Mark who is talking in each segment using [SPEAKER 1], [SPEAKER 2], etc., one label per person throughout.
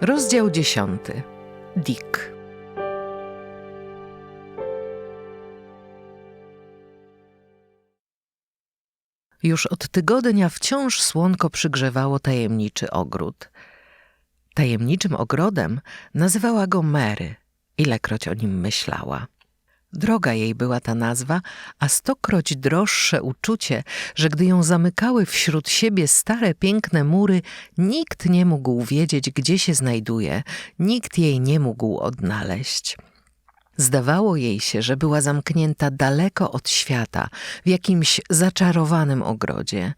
[SPEAKER 1] Rozdział dziesiąty. Dick. Już od tygodnia wciąż słonko przygrzewało tajemniczy ogród. Tajemniczym ogrodem nazywała go Mary, ilekroć o nim myślała. Droga jej była ta nazwa, a stokroć droższe uczucie, że gdy ją zamykały wśród siebie stare, piękne mury, nikt nie mógł wiedzieć, gdzie się znajduje, nikt jej nie mógł odnaleźć. Zdawało jej się, że była zamknięta daleko od świata, w jakimś zaczarowanym ogrodzie.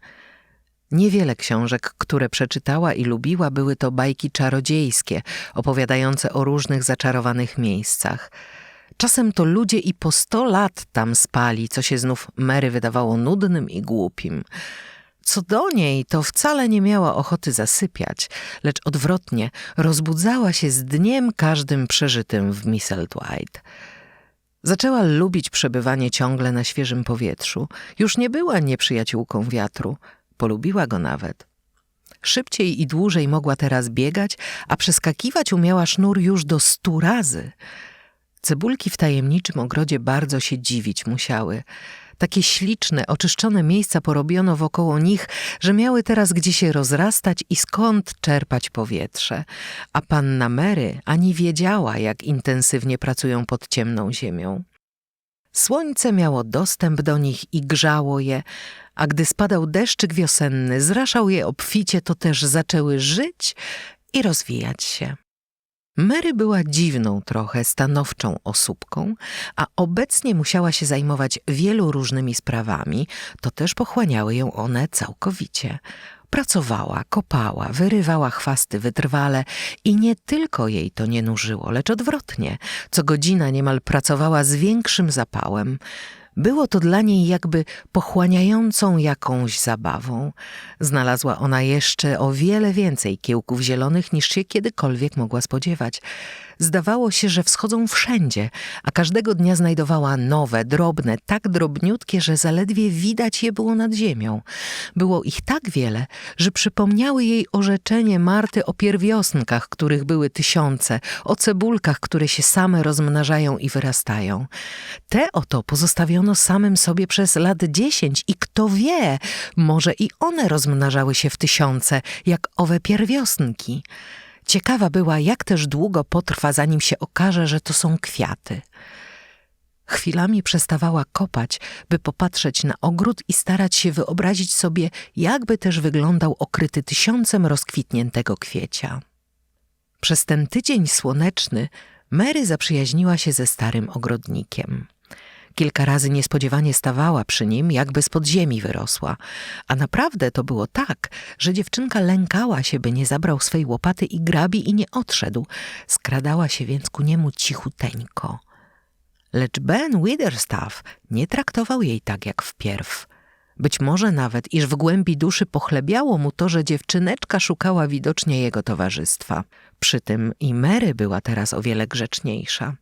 [SPEAKER 1] Niewiele książek, które przeczytała i lubiła, były to bajki czarodziejskie, opowiadające o różnych zaczarowanych miejscach. Czasem to ludzie i po sto lat tam spali, co się znów Mary wydawało nudnym i głupim. Co do niej, to wcale nie miała ochoty zasypiać, lecz odwrotnie rozbudzała się z dniem każdym przeżytym w Misselthwaite. Zaczęła lubić przebywanie ciągle na świeżym powietrzu. Już nie była nieprzyjaciółką wiatru. Polubiła go nawet. Szybciej i dłużej mogła teraz biegać, a przeskakiwać umiała sznur już do stu razy. Cebulki w tajemniczym ogrodzie bardzo się dziwić musiały. Takie śliczne, oczyszczone miejsca porobiono wokoło nich, że miały teraz gdzie się rozrastać i skąd czerpać powietrze. A panna Mary ani wiedziała, jak intensywnie pracują pod ciemną ziemią. Słońce miało dostęp do nich i grzało je, a gdy spadał deszczyk wiosenny, zraszał je obficie, to też zaczęły żyć i rozwijać się. Mary była dziwną trochę, stanowczą osóbką, a obecnie musiała się zajmować wielu różnymi sprawami, to też pochłaniały ją one całkowicie. Pracowała, kopała, wyrywała chwasty wytrwale i nie tylko jej to nie nużyło, lecz odwrotnie. Co godzina niemal pracowała z większym zapałem. Było to dla niej jakby pochłaniającą jakąś zabawą. Znalazła ona jeszcze o wiele więcej kiełków zielonych niż się kiedykolwiek mogła spodziewać. Zdawało się, że wschodzą wszędzie, a każdego dnia znajdowała nowe, drobne, tak drobniutkie, że zaledwie widać je było nad ziemią. Było ich tak wiele, że przypomniały jej orzeczenie Marty o pierwiosnkach, których były tysiące, o cebulkach, które się same rozmnażają i wyrastają. Te oto pozostawiono samym sobie przez lat dziesięć i kto wie, może i one rozmnażały się w tysiące, jak owe pierwiosnki. Ciekawa była, jak też długo potrwa, zanim się okaże, że to są kwiaty. Chwilami przestawała kopać, by popatrzeć na ogród i starać się wyobrazić sobie, jakby też wyglądał okryty tysiącem rozkwitniętego kwiecia. Przez ten tydzień słoneczny Mary zaprzyjaźniła się ze starym ogrodnikiem. Kilka razy niespodziewanie stawała przy nim, jakby z podziemi wyrosła. A naprawdę to było tak, że dziewczynka lękała się, by nie zabrał swej łopaty i grabi i nie odszedł. Skradała się więc ku niemu cichuteńko. Lecz Ben Witherstaff nie traktował jej tak jak wpierw. Być może nawet, iż w głębi duszy pochlebiało mu to, że dziewczyneczka szukała widocznie jego towarzystwa. Przy tym i Mary była teraz o wiele grzeczniejsza.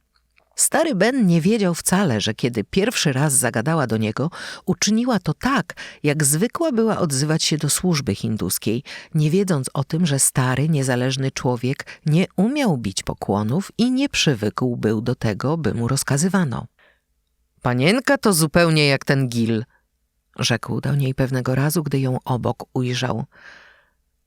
[SPEAKER 1] Stary Ben nie wiedział wcale, że kiedy pierwszy raz zagadała do niego, uczyniła to tak, jak zwykła była odzywać się do służby hinduskiej, nie wiedząc o tym, że stary, niezależny człowiek nie umiał bić pokłonów i nie przywykł był do tego, by mu rozkazywano. Panienka to zupełnie jak ten Gil, rzekł do niej pewnego razu, gdy ją obok ujrzał.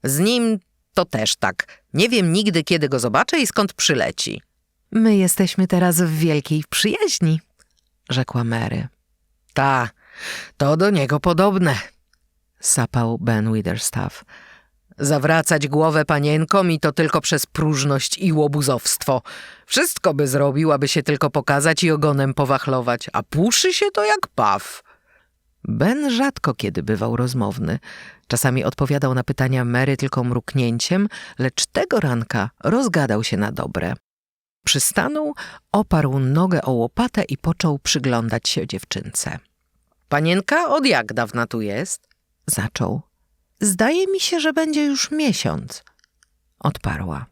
[SPEAKER 1] Z nim to też tak. Nie wiem nigdy, kiedy go zobaczę i skąd przyleci. My jesteśmy teraz w wielkiej przyjaźni, rzekła Mary. Ta, to do niego podobne, sapał Ben Witherstaff. Zawracać głowę panienkom i to tylko przez próżność i łobuzowstwo. Wszystko by zrobił, aby się tylko pokazać i ogonem powachlować, a puszy się to jak paw. Ben rzadko kiedy bywał rozmowny. Czasami odpowiadał na pytania Mary tylko mruknięciem, lecz tego ranka rozgadał się na dobre. Przystanął, oparł nogę o łopatę i począł przyglądać się dziewczynce. Panienka od jak dawna tu jest? Zaczął. Zdaje mi się, że będzie już miesiąc. Odparła.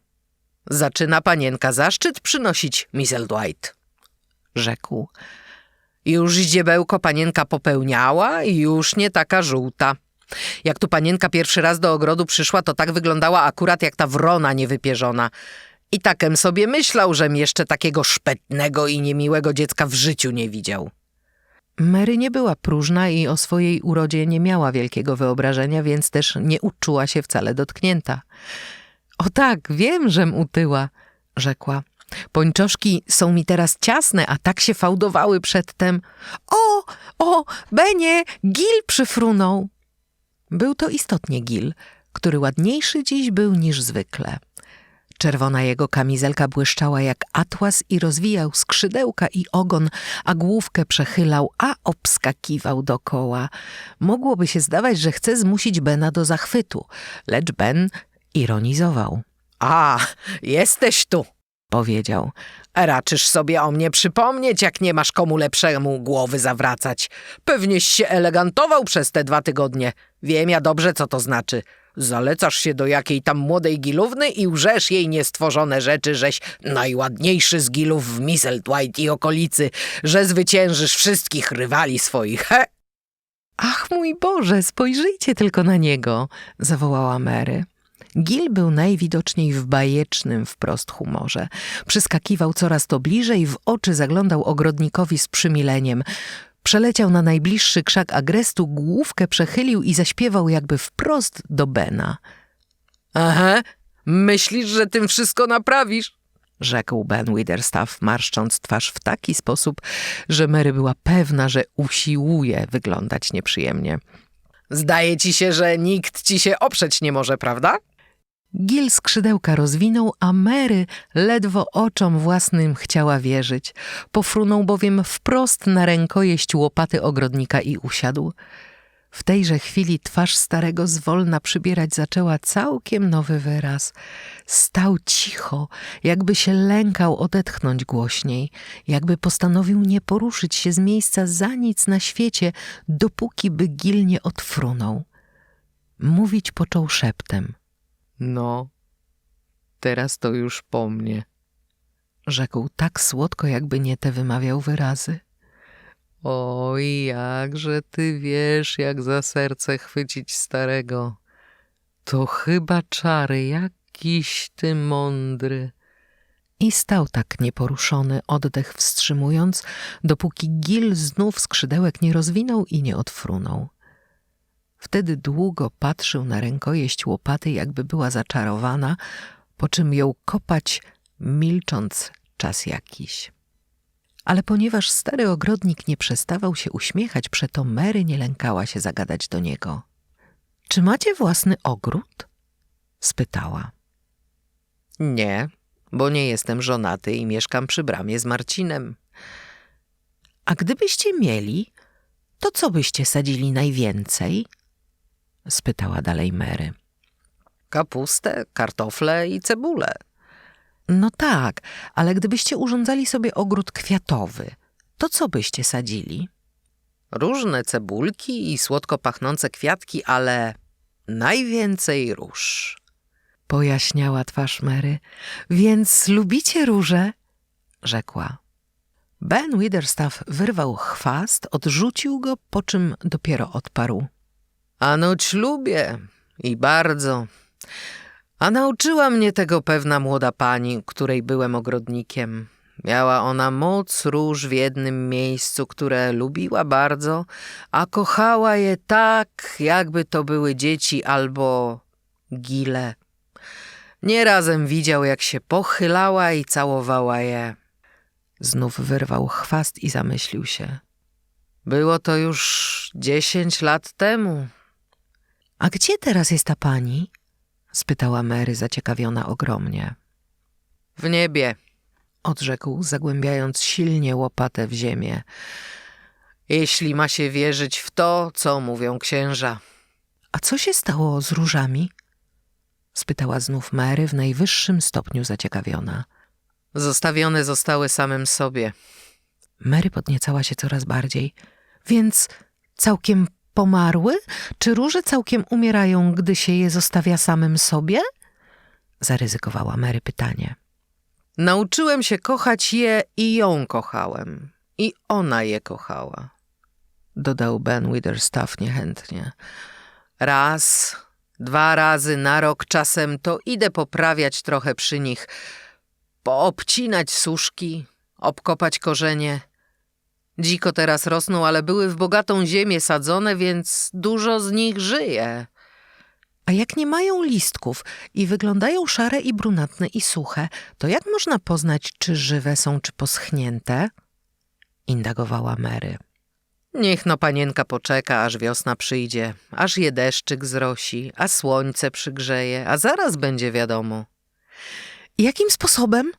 [SPEAKER 1] Zaczyna panienka zaszczyt przynosić, Misseldwhite. Rzekł. Już ździebełko panienka popełniała i już nie taka żółta. Jak tu panienka pierwszy raz do ogrodu przyszła, to tak wyglądała akurat jak ta wrona niewypierzona. I takem sobie myślał, żem jeszcze takiego szpetnego i niemiłego dziecka w życiu nie widział. Mary nie była próżna i o swojej urodzie nie miała wielkiego wyobrażenia, więc też nie uczuła się wcale dotknięta. O tak, wiem, żem utyła, rzekła. Pończoszki są mi teraz ciasne, a tak się fałdowały przedtem. O, o, Benie, Gil przyfrunął. Był to istotnie Gil, który ładniejszy dziś był niż zwykle. Czerwona jego kamizelka błyszczała jak atłas i rozwijał skrzydełka i ogon, a główkę przechylał, a obskakiwał dokoła. Mogłoby się zdawać, że chce zmusić Bena do zachwytu, lecz Ben ironizował. A, jesteś tu, powiedział. Raczysz sobie o mnie przypomnieć, jak nie masz komu lepszemu głowy zawracać. Pewnieś się elegantował przez te dwa tygodnie. Wiem ja dobrze, co to znaczy. Zalecasz się do jakiej tam młodej gilówny i łżesz jej niestworzone rzeczy, żeś najładniejszy z gilów w Misseltwhite i okolicy, że zwyciężysz wszystkich rywali swoich, he? Ach mój Boże, spojrzyjcie tylko na niego, zawołała Mary. Gil był najwidoczniej w bajecznym wprost humorze. Przyskakiwał coraz to bliżej, w oczy zaglądał ogrodnikowi z przymileniem. Przeleciał na najbliższy krzak agrestu, główkę przechylił i zaśpiewał jakby wprost do Bena. Aha, myślisz, że tym wszystko naprawisz? rzekł Ben Witherstaff, marszcząc twarz w taki sposób, że Mary była pewna, że usiłuje wyglądać nieprzyjemnie. Zdaje ci się, że nikt ci się oprzeć nie może, prawda? Gil skrzydełka rozwinął, a Mary ledwo oczom własnym chciała wierzyć. Pofrunął bowiem wprost na rękojeść łopaty ogrodnika i usiadł. W tejże chwili twarz starego zwolna przybierać zaczęła całkiem nowy wyraz. Stał cicho, jakby się lękał odetchnąć głośniej, jakby postanowił nie poruszyć się z miejsca za nic na świecie, dopóki by Gil nie odfrunął. Mówić począł szeptem. No, teraz to już po mnie. Rzekł tak słodko, jakby nie te wymawiał wyrazy. Oj, jakże ty wiesz, jak za serce chwycić starego. To chyba czary, jakiś ty mądry. I stał tak nieporuszony, oddech wstrzymując, dopóki Gil znów skrzydełek nie rozwinął i nie odfrunął. Wtedy długo patrzył na rękojeść łopaty, jakby była zaczarowana, po czym ją kopać, milcząc czas jakiś. Ale ponieważ stary ogrodnik nie przestawał się uśmiechać, przeto Mary nie lękała się zagadać do niego. — Czy macie własny ogród? — spytała. — Nie, bo nie jestem żonaty i mieszkam przy bramie z Marcinem. — A gdybyście mieli, to co byście sadzili najwięcej? Spytała dalej Mary. Kapustę, kartofle i cebulę. No tak, ale gdybyście urządzali sobie ogród kwiatowy, to co byście sadzili? Różne cebulki i słodko pachnące kwiatki, ale najwięcej róż. Pojaśniała twarz Mary. Więc lubicie róże? Rzekła. Ben Witherstaff wyrwał chwast, odrzucił go, po czym dopiero odparł. Anoć lubię i bardzo. A nauczyła mnie tego pewna młoda pani, której byłem ogrodnikiem. Miała ona moc róż w jednym miejscu, które lubiła bardzo, a kochała je tak, jakby to były dzieci albo gile. Nierazem widział, jak się pochylała i całowała je. Znów wyrwał chwast i zamyślił się. Było to już dziesięć lat temu. A gdzie teraz jest ta pani? spytała Mary, zaciekawiona ogromnie. W niebie, odrzekł, zagłębiając silnie łopatę w ziemię. Jeśli ma się wierzyć w to, co mówią księża. A co się stało z różami? spytała znów Mary w najwyższym stopniu zaciekawiona. Zostawione zostały samym sobie. Mary podniecała się coraz bardziej. Więc całkiem pomarły? Czy róże całkiem umierają, gdy się je zostawia samym sobie? Zaryzykowała Mary pytanie. Nauczyłem się kochać je i ją kochałem. I ona je kochała. Dodał Ben Witherstaff niechętnie. Raz, dwa razy na rok czasem to idę poprawiać trochę przy nich, poobcinać suszki, obkopać korzenie. Dziko teraz rosną, ale były w bogatą ziemię sadzone, więc dużo z nich żyje. A jak nie mają listków i wyglądają szare i brunatne i suche, to jak można poznać, czy żywe są, czy poschnięte? Indagowała Mary. Niech no panienka poczeka, aż wiosna przyjdzie, aż je deszczyk zrosi, a słońce przygrzeje, a zaraz będzie wiadomo. Jakim sposobem?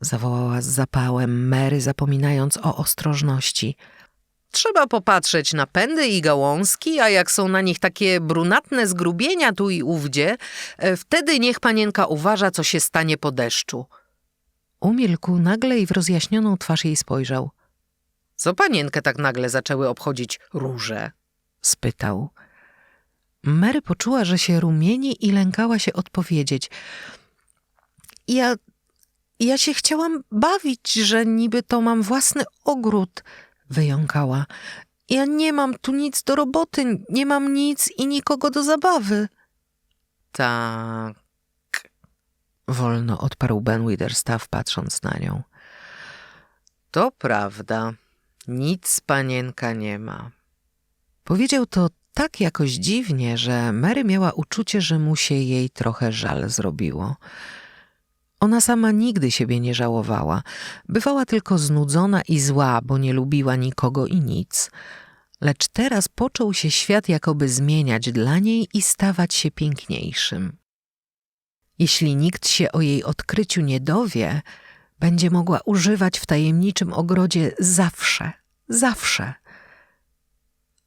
[SPEAKER 1] Zawołała z zapałem Mary, zapominając o ostrożności. Trzeba popatrzeć na pędy i gałązki, a jak są na nich takie brunatne zgrubienia tu i ówdzie, e, wtedy niech panienka uważa, co się stanie po deszczu. Umilkł nagle i w rozjaśnioną twarz jej spojrzał. Co panienkę tak nagle zaczęły obchodzić róże? spytał. Mary poczuła, że się rumieni i lękała się odpowiedzieć. Ja, ja się chciałam bawić, że niby to mam własny ogród, wyjąkała. Ja nie mam tu nic do roboty, nie mam nic i nikogo do zabawy. Tak. Wolno odparł Ben Witherstaff, patrząc na nią. To prawda. Nic panienka nie ma. Powiedział to tak jakoś dziwnie, że Mary miała uczucie, że mu się jej trochę żal zrobiło. Ona sama nigdy siebie nie żałowała. Bywała tylko znudzona i zła, bo nie lubiła nikogo i nic. Lecz teraz począł się świat jakoby zmieniać dla niej i stawać się piękniejszym. Jeśli nikt się o jej odkryciu nie dowie, będzie mogła używać w tajemniczym ogrodzie zawsze, zawsze.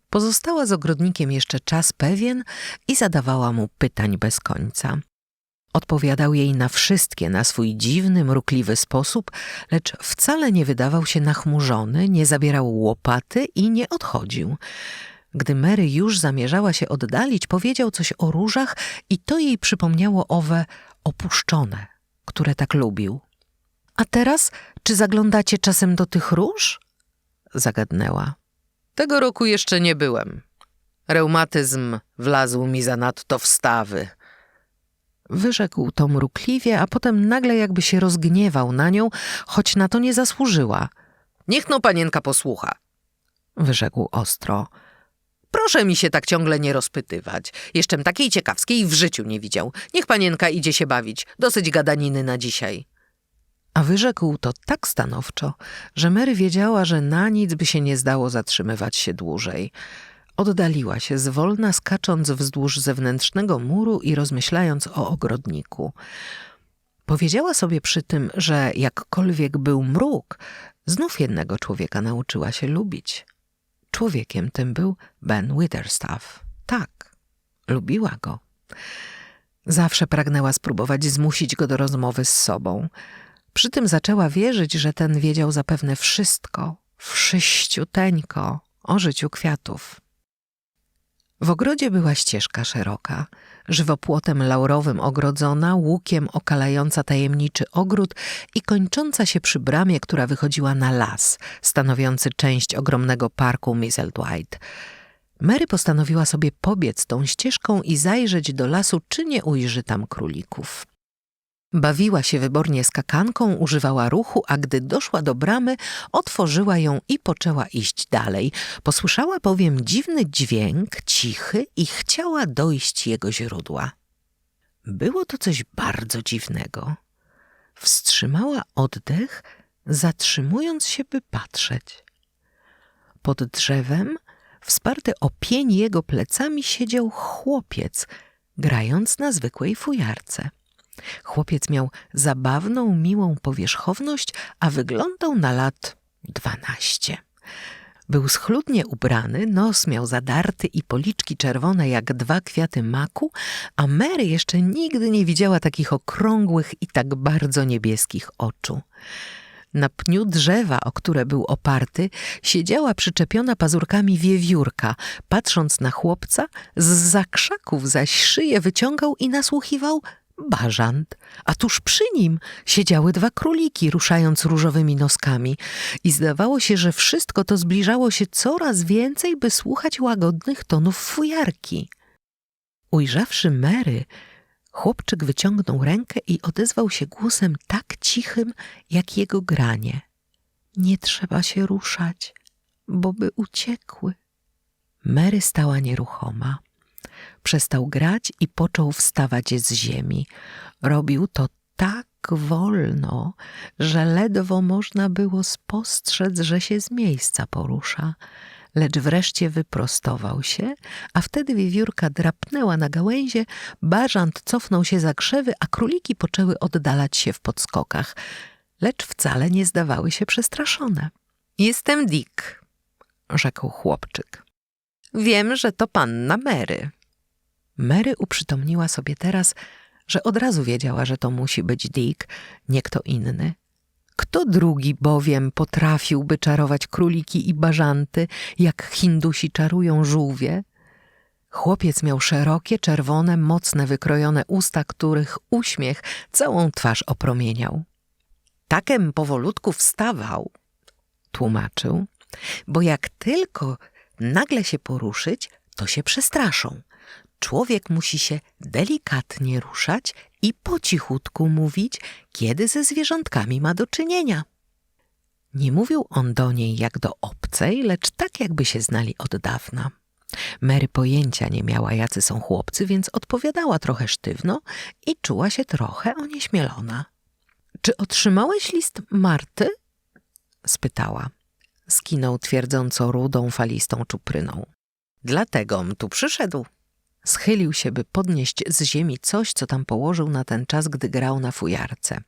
[SPEAKER 1] Pozostała z ogrodnikiem jeszcze czas pewien i zadawała mu pytań bez końca. Odpowiadał jej na wszystkie na swój dziwny, mrukliwy sposób, lecz wcale nie wydawał się nachmurzony, nie zabierał łopaty i nie odchodził. Gdy Mary już zamierzała się oddalić, powiedział coś o różach i to jej przypomniało owe opuszczone, które tak lubił. A teraz, czy zaglądacie czasem do tych róż? Zagadnęła. Tego roku jeszcze nie byłem. Reumatyzm wlazł mi zanadto w stawy. Wyrzekł to mrukliwie, a potem nagle jakby się rozgniewał na nią, choć na to nie zasłużyła. Niech no panienka posłucha, wyrzekł ostro. Proszę mi się tak ciągle nie rozpytywać. Jeszczem takiej ciekawskiej w życiu nie widział. Niech panienka idzie się bawić. Dosyć gadaniny na dzisiaj. A wyrzekł to tak stanowczo, że Mary wiedziała, że na nic by się nie zdało zatrzymywać się dłużej. Oddaliła się zwolna, skacząc wzdłuż zewnętrznego muru i rozmyślając o ogrodniku. Powiedziała sobie przy tym, że jakkolwiek był mruk, znów jednego człowieka nauczyła się lubić. Człowiekiem tym był Ben Witherstaff. Tak, lubiła go. Zawsze pragnęła spróbować zmusić go do rozmowy z sobą. Przy tym zaczęła wierzyć, że ten wiedział zapewne wszystko, wszyściuteńko o życiu kwiatów. W ogrodzie była ścieżka szeroka, żywopłotem laurowym ogrodzona, łukiem okalająca tajemniczy ogród i kończąca się przy bramie, która wychodziła na las, stanowiący część ogromnego parku Misselthwaite. Mary postanowiła sobie pobiec tą ścieżką i zajrzeć do lasu, czy nie ujrzy tam królików. Bawiła się wybornie skakanką, używała ruchu, a gdy doszła do bramy, otworzyła ją i poczęła iść dalej. Posłyszała bowiem dziwny dźwięk, cichy i chciała dojść jego źródła. Było to coś bardzo dziwnego. Wstrzymała oddech, zatrzymując się, by patrzeć. Pod drzewem, wsparty o pień jego plecami, siedział chłopiec, grając na zwykłej fujarce. Chłopiec miał zabawną, miłą powierzchowność, a wyglądał na lat dwanaście. Był schludnie ubrany, nos miał zadarty i policzki czerwone jak dwa kwiaty maku, a Mary jeszcze nigdy nie widziała takich okrągłych i tak bardzo niebieskich oczu. Na pniu drzewa, o które był oparty, siedziała przyczepiona pazurkami wiewiórka. Patrząc na chłopca, z zakrzaków zaś szyję wyciągał i nasłuchiwał bażant, a tuż przy nim siedziały dwa króliki, ruszając różowymi noskami i zdawało się, że wszystko to zbliżało się coraz więcej, by słuchać łagodnych tonów fujarki. Ujrzawszy Mary, chłopczyk wyciągnął rękę i odezwał się głosem tak cichym, jak jego granie. Nie trzeba się ruszać, bo by uciekły. Mary stała nieruchoma. Przestał grać i począł wstawać z ziemi. Robił to tak wolno, że ledwo można było spostrzec, że się z miejsca porusza. Lecz wreszcie wyprostował się, a wtedy wiewiórka drapnęła na gałęzie, bażant cofnął się za krzewy, a króliki poczęły oddalać się w podskokach, lecz wcale nie zdawały się przestraszone. Jestem Dick, rzekł chłopczyk. Wiem, że to panna Mary. Mary uprzytomniła sobie teraz, że od razu wiedziała, że to musi być Dick, nie kto inny. Kto drugi bowiem potrafiłby czarować króliki i bażanty, jak Hindusi czarują żółwie? Chłopiec miał szerokie, czerwone, mocne, wykrojone usta, których uśmiech całą twarz opromieniał. Takem powolutku wstawał, tłumaczył, bo jak tylko nagle się poruszyć, to się przestraszą. Człowiek musi się delikatnie ruszać i po cichutku mówić, kiedy ze zwierzątkami ma do czynienia. Nie mówił on do niej jak do obcej, lecz tak jakby się znali od dawna. Mary pojęcia nie miała, jacy są chłopcy, więc odpowiadała trochę sztywno i czuła się trochę onieśmielona. Czy otrzymałeś list Marty? spytała. Skinął twierdząco rudą, falistą czupryną. Dlategom tu przyszedł. Schylił się, by podnieść z ziemi coś, co tam położył na ten czas, gdy grał na fujarce.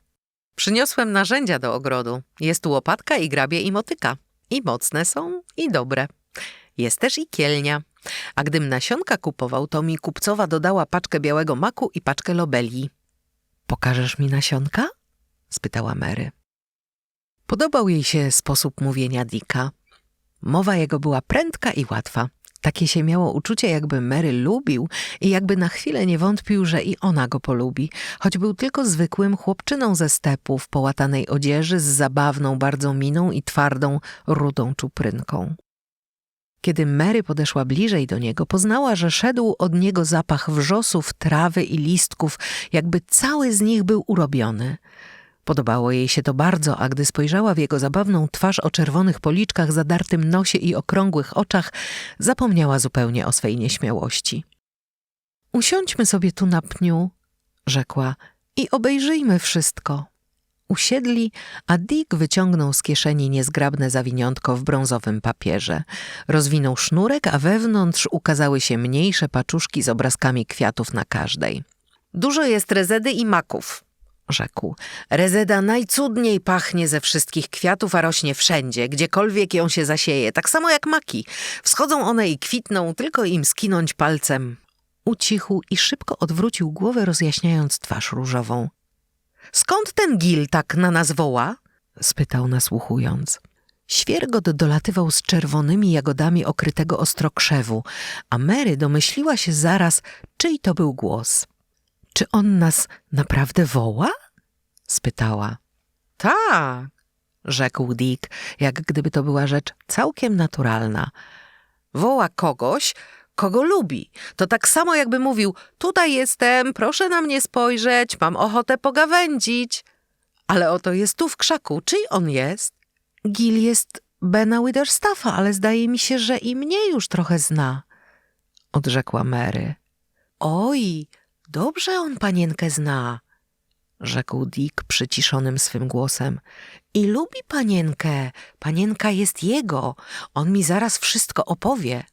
[SPEAKER 1] Przyniosłem narzędzia do ogrodu. Jest łopatka i grabie i motyka. I mocne są, i dobre. Jest też i kielnia. A gdym nasionka kupował, to mi kupcowa dodała paczkę białego maku i paczkę lobelii. Pokażesz mi nasionka? spytała Mary. Podobał jej się sposób mówienia Dicka. Mowa jego była prędka i łatwa. Takie się miało uczucie, jakby Mary lubił i jakby na chwilę nie wątpił, że i ona go polubi, choć był tylko zwykłym chłopczyną ze stepu w połatanej odzieży z zabawną bardzo miną i twardą, rudą czuprynką. Kiedy Mary podeszła bliżej do niego, poznała, że szedł od niego zapach wrzosów, trawy i listków, jakby cały z nich był urobiony – Podobało jej się to bardzo, a gdy spojrzała w jego zabawną twarz o czerwonych policzkach, zadartym nosie i okrągłych oczach, zapomniała zupełnie o swej nieśmiałości. Usiądźmy sobie tu na pniu, rzekła, i obejrzyjmy wszystko. Usiedli, a Dick wyciągnął z kieszeni niezgrabne zawiniątko w brązowym papierze. Rozwinął sznurek, a wewnątrz ukazały się mniejsze paczuszki z obrazkami kwiatów na każdej. Dużo jest rezedy i maków, rzekł. Rezeda najcudniej pachnie ze wszystkich kwiatów, a rośnie wszędzie, gdziekolwiek ją się zasieje, tak samo jak maki. Wschodzą one i kwitną, tylko im skinąć palcem. Ucichł i szybko odwrócił głowę, rozjaśniając twarz różową. Skąd ten gil tak na nas woła? spytał nasłuchując. Świergot dolatywał z czerwonymi jagodami okrytego ostrokrzewu, a Mary domyśliła się zaraz, czyj to był głos. Czy on nas naprawdę woła? spytała. Tak, rzekł Dick, jak gdyby to była rzecz całkiem naturalna. Woła kogoś, kogo lubi. To tak samo jakby mówił, tutaj jestem, proszę na mnie spojrzeć, mam ochotę pogawędzić. Ale oto jest tu w krzaku. Czyj on jest? Gil jest Bena Witherstaffa, ale zdaje mi się, że i mnie już trochę zna, odrzekła Mary. Oj, Dobrze on panienkę zna, rzekł Dick przyciszonym swym głosem. I lubi panienkę. Panienka jest jego. On mi zaraz wszystko opowie.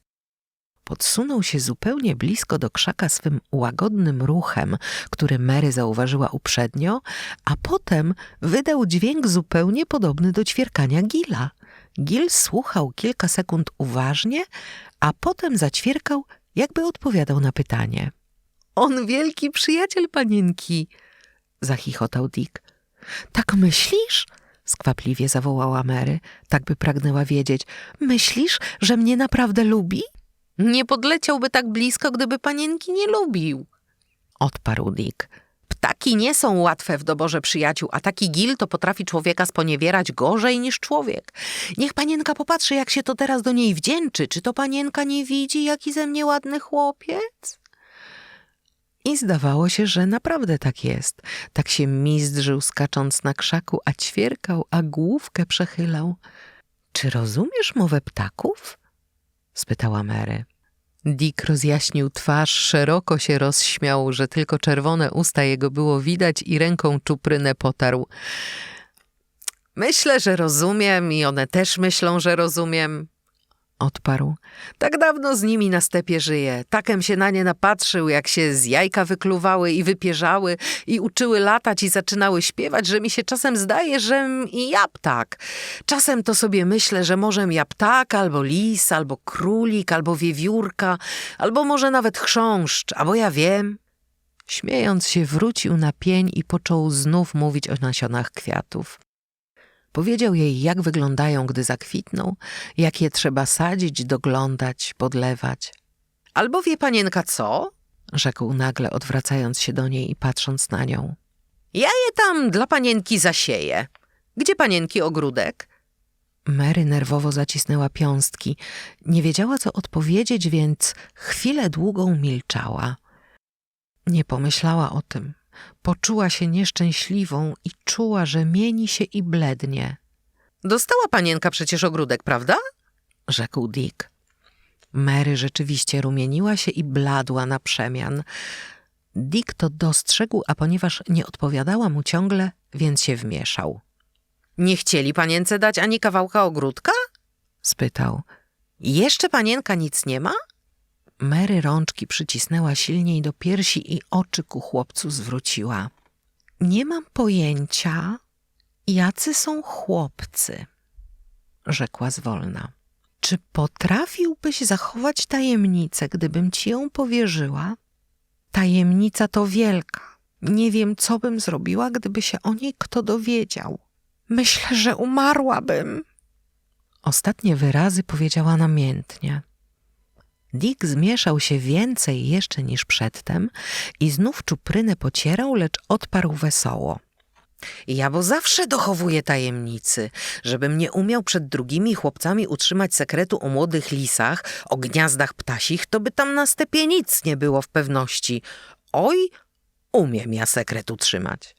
[SPEAKER 1] Podsunął się zupełnie blisko do krzaka swym łagodnym ruchem, który Mary zauważyła uprzednio, a potem wydał dźwięk zupełnie podobny do ćwierkania Gila. Gil słuchał kilka sekund uważnie, a potem zaćwierkał, jakby odpowiadał na pytanie. On wielki przyjaciel panienki, zachichotał Dick. Tak myślisz? skwapliwie zawołała Mary, tak by pragnęła wiedzieć. Myślisz, że mnie naprawdę lubi? Nie podleciałby tak blisko, gdyby panienki nie lubił, odparł Dick. Ptaki nie są łatwe w doborze przyjaciół, a taki gil to potrafi człowieka sponiewierać gorzej niż człowiek. Niech panienka popatrzy, jak się to teraz do niej wdzięczy. Czy to panienka nie widzi, jaki ze mnie ładny chłopiec? I zdawało się, że naprawdę tak jest. Tak się mizdrzył skacząc na krzaku, a ćwierkał, a główkę przechylał. Czy rozumiesz mowę ptaków? spytała Mary. Dick rozjaśnił twarz, szeroko się rozśmiał, że tylko czerwone usta jego było widać i ręką czuprynę potarł. Myślę, że rozumiem i one też myślą, że rozumiem. Odparł. Tak dawno z nimi na stepie żyję. Takem się na nie napatrzył, jak się z jajka wykluwały i wypierzały i uczyły latać i zaczynały śpiewać, że mi się czasem zdaje, żem i ja ptak. Czasem to sobie myślę, że możem ja ptak, albo lis, albo królik, albo wiewiórka, albo może nawet chrząszcz, albo ja wiem. Śmiejąc się, wrócił na pień i począł znów mówić o nasionach kwiatów. Powiedział jej, jak wyglądają, gdy zakwitną, jak je trzeba sadzić, doglądać, podlewać. Albo wie panienka co? rzekł nagle, odwracając się do niej i patrząc na nią. Ja je tam dla panienki zasieję. Gdzie panienki ogródek? Mary nerwowo zacisnęła piąstki. Nie wiedziała, co odpowiedzieć, więc chwilę długą milczała. Nie pomyślała o tym. Poczuła się nieszczęśliwą i czuła, że mieni się i blednie. Dostała panienka przecież ogródek, prawda? rzekł Dick. Mary rzeczywiście rumieniła się i bladła na przemian. Dick to dostrzegł, a ponieważ nie odpowiadała mu ciągle, więc się wmieszał. Nie chcieli panience dać ani kawałka ogródka? spytał. Jeszcze panienka nic nie ma? Mary rączki przycisnęła silniej do piersi i oczy ku chłopcu zwróciła. Nie mam pojęcia, jacy są chłopcy, rzekła zwolna. Czy potrafiłbyś zachować tajemnicę, gdybym ci ją powierzyła? Tajemnica to wielka. Nie wiem, co bym zrobiła, gdyby się o niej kto dowiedział. Myślę, że umarłabym. Ostatnie wyrazy powiedziała namiętnie. Dick zmieszał się więcej jeszcze niż przedtem i znów czuprynę pocierał, lecz odparł wesoło. Ja bo zawsze dochowuję tajemnicy, żebym nie umiał przed drugimi chłopcami utrzymać sekretu o młodych lisach, o gniazdach ptasich, to by tam na stepie nic nie było w pewności. Oj, umiem ja sekret utrzymać.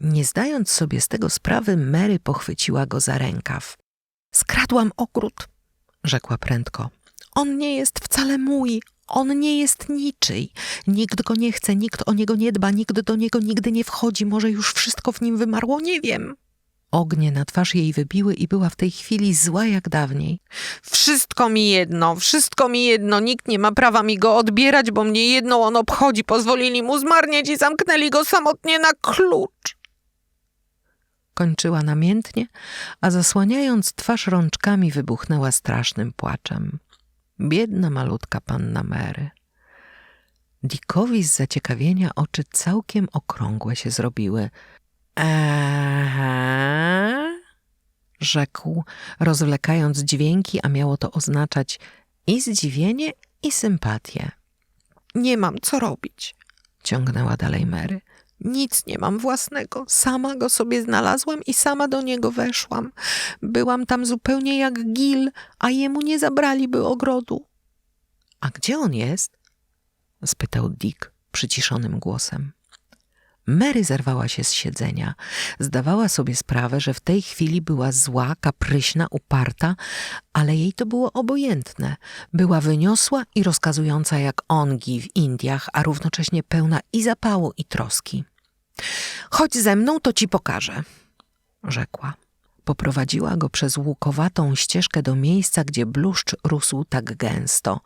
[SPEAKER 1] Nie zdając sobie z tego sprawy, Mary pochwyciła go za rękaw. Skradłam ogród, rzekła prędko. On nie jest wcale mój, on nie jest niczyj. Nikt go nie chce, nikt o niego nie dba, nikt do niego nigdy nie wchodzi. Może już wszystko w nim wymarło, nie wiem. Ognie na twarz jej wybiły i była w tej chwili zła jak dawniej. Wszystko mi jedno, wszystko mi jedno, nikt nie ma prawa mi go odbierać, bo mnie jedno on obchodzi. Pozwolili mu zmarnieć i zamknęli go samotnie na klucz. Kończyła namiętnie, a zasłaniając twarz rączkami wybuchnęła strasznym płaczem. Biedna malutka panna Mary. Dickowi z zaciekawienia oczy całkiem okrągłe się zrobiły. Eee, rzekł, rozwlekając dźwięki, a miało to oznaczać i zdziwienie, i sympatię. Nie mam co robić, ciągnęła dalej Mary. Nic nie mam własnego. Sama go sobie znalazłam i sama do niego weszłam. Byłam tam zupełnie jak Gil, a jemu nie zabraliby ogrodu. A gdzie on jest? spytał Dick przyciszonym głosem. Mary zerwała się z siedzenia. Zdawała sobie sprawę, że w tej chwili była zła, kapryśna, uparta, ale jej to było obojętne. Była wyniosła i rozkazująca jak ongi w Indiach, a równocześnie pełna i zapału, i troski. Chodź ze mną, to ci pokażę, rzekła. Poprowadziła go przez łukowatą ścieżkę do miejsca, gdzie bluszcz rósł tak gęsto.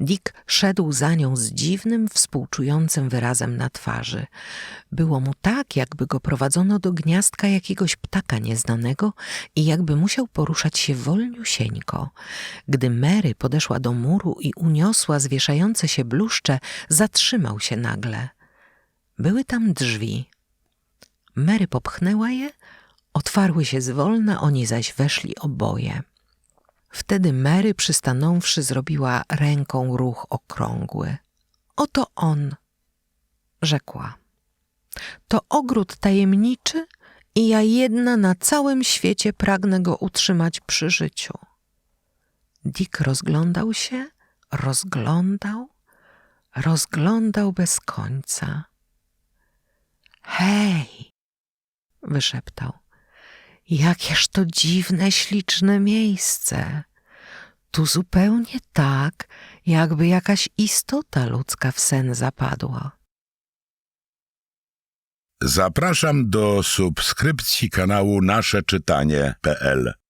[SPEAKER 1] Dick szedł za nią z dziwnym, współczującym wyrazem na twarzy. Było mu tak, jakby go prowadzono do gniazdka jakiegoś ptaka nieznanego i jakby musiał poruszać się wolniusieńko. Gdy Mary podeszła do muru i uniosła zwieszające się bluszcze, zatrzymał się nagle. Były tam drzwi. Mary popchnęła je, otwarły się zwolna, oni zaś weszli oboje. Wtedy Mary przystanąwszy zrobiła ręką ruch okrągły. Oto on, rzekła. To ogród tajemniczy i ja jedna na całym świecie pragnę go utrzymać przy życiu. Dick rozglądał się, rozglądał, rozglądał bez końca. Hej! wyszeptał. Jakież to dziwne, śliczne miejsce. Tu zupełnie tak, jakby jakaś istota ludzka w sen zapadła.
[SPEAKER 2] Zapraszam do subskrypcji kanału nasze czytanie.pl